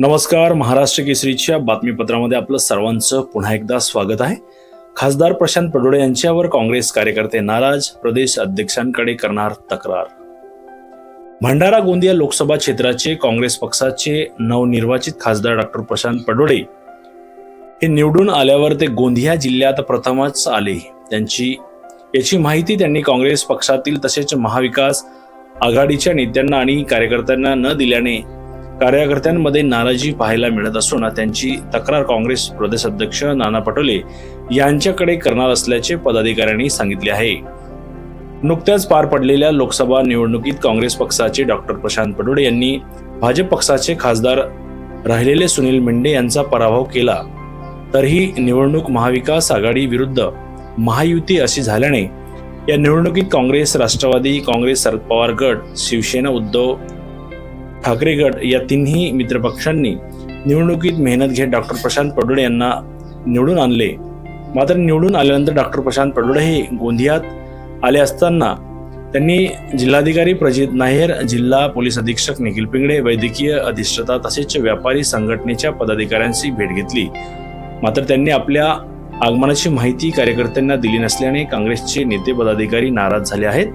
नमस्कार महाराष्ट्र केसरीच्या बातमीपत्रामध्ये आपलं सर्वांचं पुन्हा एकदा स्वागत आहे. खासदार प्रशांत पडोळे यांच्यावर काँग्रेस कार्यकर्ते नाराज प्रदेश अध्यक्षांकडे करणार तक्रार. भंडारा गोंदिया लोकसभा क्षेत्राचे काँग्रेस पक्षाचे नवनिर्वाचित खासदार डॉक्टर प्रशांत पडोळे हे निवडून आल्यावर ते गोंदिया जिल्ह्यात प्रथमच आले. त्यांची याची माहिती त्यांनी काँग्रेस पक्षातील तसेच महाविकास आघाडीच्या नेत्यांना आणि कार्यकर्त्यांना न दिल्याने कार्यकर्त्यांमध्ये नाराजी पाहायला मिळत असून त्यांची तक्रार काँग्रेस प्रदेश अध्यक्ष नाना पटोले यांच्याकडे करणार असल्याचे पदाधिकाऱ्यांनी सांगितले आहे. नुकत्याच पार पडलेल्या लोकसभा निवडणुकीत काँग्रेस पक्षाचे डॉक्टर प्रशांत पटोले यांनी भाजप पक्षाचे खासदार राहिलेले सुनील मेंढे यांचा पराभव केला. तरीही निवडणूक महाविकास आघाडी विरुद्ध महायुती अशी झाल्याने या निवडणुकीत काँग्रेस राष्ट्रवादी काँग्रेस शरद पवार गट शिवसेना उद्धव ठाकरे गट या तिन्ही मित्रपक्षांनी निवडणुकीत मेहनत घेत डॉक्टर प्रशांत पडोळे यांना निवडून आणले. मात्र निवडून आल्यानंतर डॉक्टर प्रशांत पडोळे हे गोंदियात आले असताना त्यांनी जिल्हाधिकारी प्रजित नायर जिल्हा पोलीस अधीक्षक निखिल पिंगडे वैद्यकीय अधिष्ठता तसेच व्यापारी संघटनेच्या पदाधिकाऱ्यांशी भेट घेतली. मात्र त्यांनी आपल्या आगमनाची माहिती कार्यकर्त्यांना दिली नसल्याने काँग्रेसचे नेते पदाधिकारी नाराज झाले आहेत.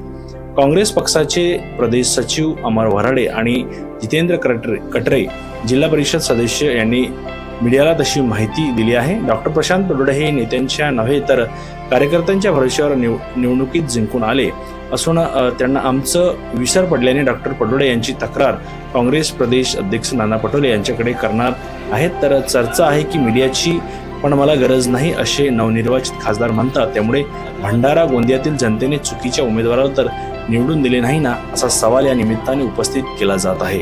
काँग्रेस पक्षाचे प्रदेश सचिव अमर वराडे आणि जितेंद्र कटरे कटरे जिल्हा परिषद सदस्य यांनी मीडियाला तशी माहिती दिली आहे. डॉक्टर प्रशांत बडोडे हे नेत्यांच्या नव्हे तर कार्यकर्त्यांच्या भरोश्यावर निव निवडणुकीत जिंकून आले असून त्यांना आमचं विसर पडल्याने डॉक्टर पडोडे यांची तक्रार काँग्रेस प्रदेश अध्यक्ष नाना पटोले यांच्याकडे करणार आहेत. तर चर्चा आहे की मीडियाची पण मला गरज नाही असे नवनिर्वाचित खासदार म्हणतात. त्यामुळे भंडारा गोंदियातील जनतेने चुकीच्या उमेदवाराला तर निवडून दिले नाही ना असा सवाल या निमित्ताने उपस्थित केला जात आहे.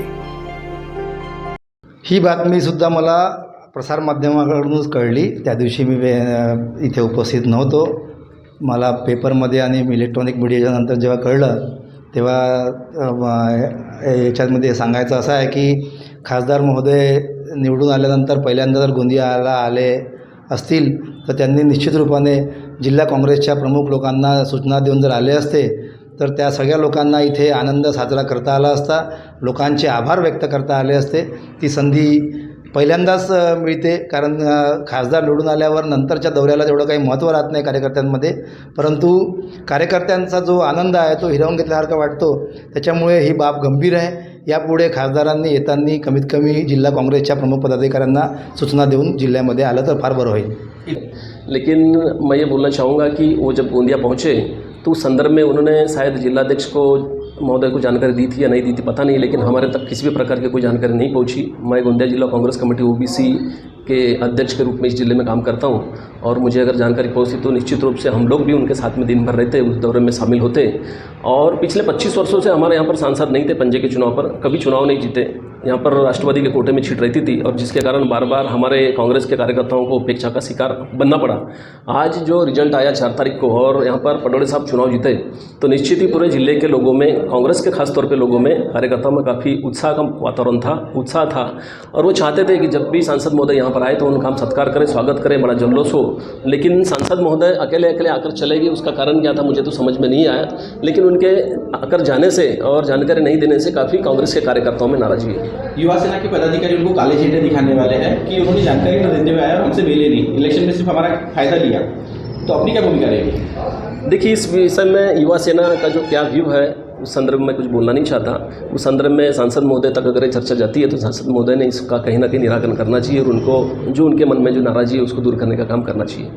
ही बातमीसुद्धा मला प्रसारमाध्यमाकडूनच कळली. त्या दिवशी मी वे- इथे उपस्थित नव्हतो. मला पेपरमध्ये आणि इलेक्ट्रॉनिक मीडियाच्या नंतर जेव्हा कळलं तेव्हा याच्यामध्ये सांगायचं असं आहे की खासदार महोदय निवडून आल्यानंतर पहिल्यांदा जर गोंदियाला आले असतील तर त्यांनी निश्चित रूपाने जिल्हा काँग्रेसच्या प्रमुख लोकांना सूचना देऊन जर आले असते तर त्या सगळ्या लोकांना इथे आनंद साजरा करता आला असता लोकांचे आभार व्यक्त करता आले असते. ती संधी पहिल्यांदाच मिळते. कारण खासदार निवडून आल्यावर नंतरच्या दौऱ्याला तेवढं काही महत्त्व राहत नाही कार्यकर्त्यांमध्ये. परंतु कार्यकर्त्यांचा जो आनंद आहे तो हिरावून घेतल्यासारखा वाटतो. त्याच्यामुळे ही बाब गंभीर आहे. यापुढे खासदारांनी येताना कमीत कमी जिल्हा काँग्रेसच्या प्रमुख पदाधिकाऱ्यांना सूचना देऊन जिल्ह्यामध्ये आलं तर फार बरं होईल. लेकिन मैं ये बोलना चाहूँगा कि वो जब गोंदिया पहुँचे तो उस संदर्भ में उन्होंने शायद जिलाध्यक्ष को, महोदय को जानकारी दी थी या नहीं दी थी, पता नहीं, लेकिन हमारे तक किसी भी प्रकार की कोई जानकारी नहीं पहुँची। मैं गोंदिया जिला कांग्रेस कमेटी ओबीसी के अध्यक्ष के रूप में इस ज़िले में काम करता हूँ और मुझे अगर जानकारी पहुँची तो निश्चित रूप से हम लोग भी उनके साथ में दिन भर रहते, उस दौरे में शामिल होते। और पिछले 25 वर्षों से हमारे यहाँ पर सांसद नहीं थे, पंजे के चुनाव पर, कभी चुनाव नहीं जीते। यहाँ पर राष्ट्रवादी के कोटे में छीट रहती थी और जिसके कारण बार बार हमारे कांग्रेस के कार्यकर्ताओं को उपेक्षा का शिकार बनना पड़ा। आज जो रिज़ल्ट आया चार तारीख को और यहाँ पर पटोले साहब चुनाव जीते तो निश्चित ही पूरे ज़िले के लोगों में, कांग्रेस के खास तौर पे लोगों में कार्यकर्ताओं में काफ़ी उत्साह का वातावरण था, उत्साह था। और वो चाहते थे कि जब भी सांसद महोदय यहाँ पर आए तो उनका हम सत्कार करें, स्वागत करें, बड़ा जल्लोष हो। लेकिन सांसद महोदय अकेले अकेले आकर चले गए, उसका कारण क्या था मुझे तो समझ में नहीं आया। लेकिन उनके आकर जाने से और जानकारी नहीं देने से काफ़ी कांग्रेस के कार्यकर्ताओं में नाराज़गी है युवा सेना के पदाधिकारी उनको काले झंडे दिखाने वाले हैं कि उन्होंने जानकारी न देते हुए आए और हमसे मिले नहीं। इलेक्शन में सिर्फ़ हमारा फ़ायदा लिया। तो अपनी क्या भूमिका रहेगी? देखिए, इस विषय में युवा सेना का जो क्या व्यू है, उस संदर्भ में कुछ बोलना नहीं चाहता। उस संदर्भ में सांसद महोदय तक अगर चर्चा जाती है तो सांसद महोदय ने इसका कहीं ना कहीं निराकरण करना चाहिए और उनको, जो उनके मन में जो नाराज़गी है, उसको दूर करने का काम करना चाहिए।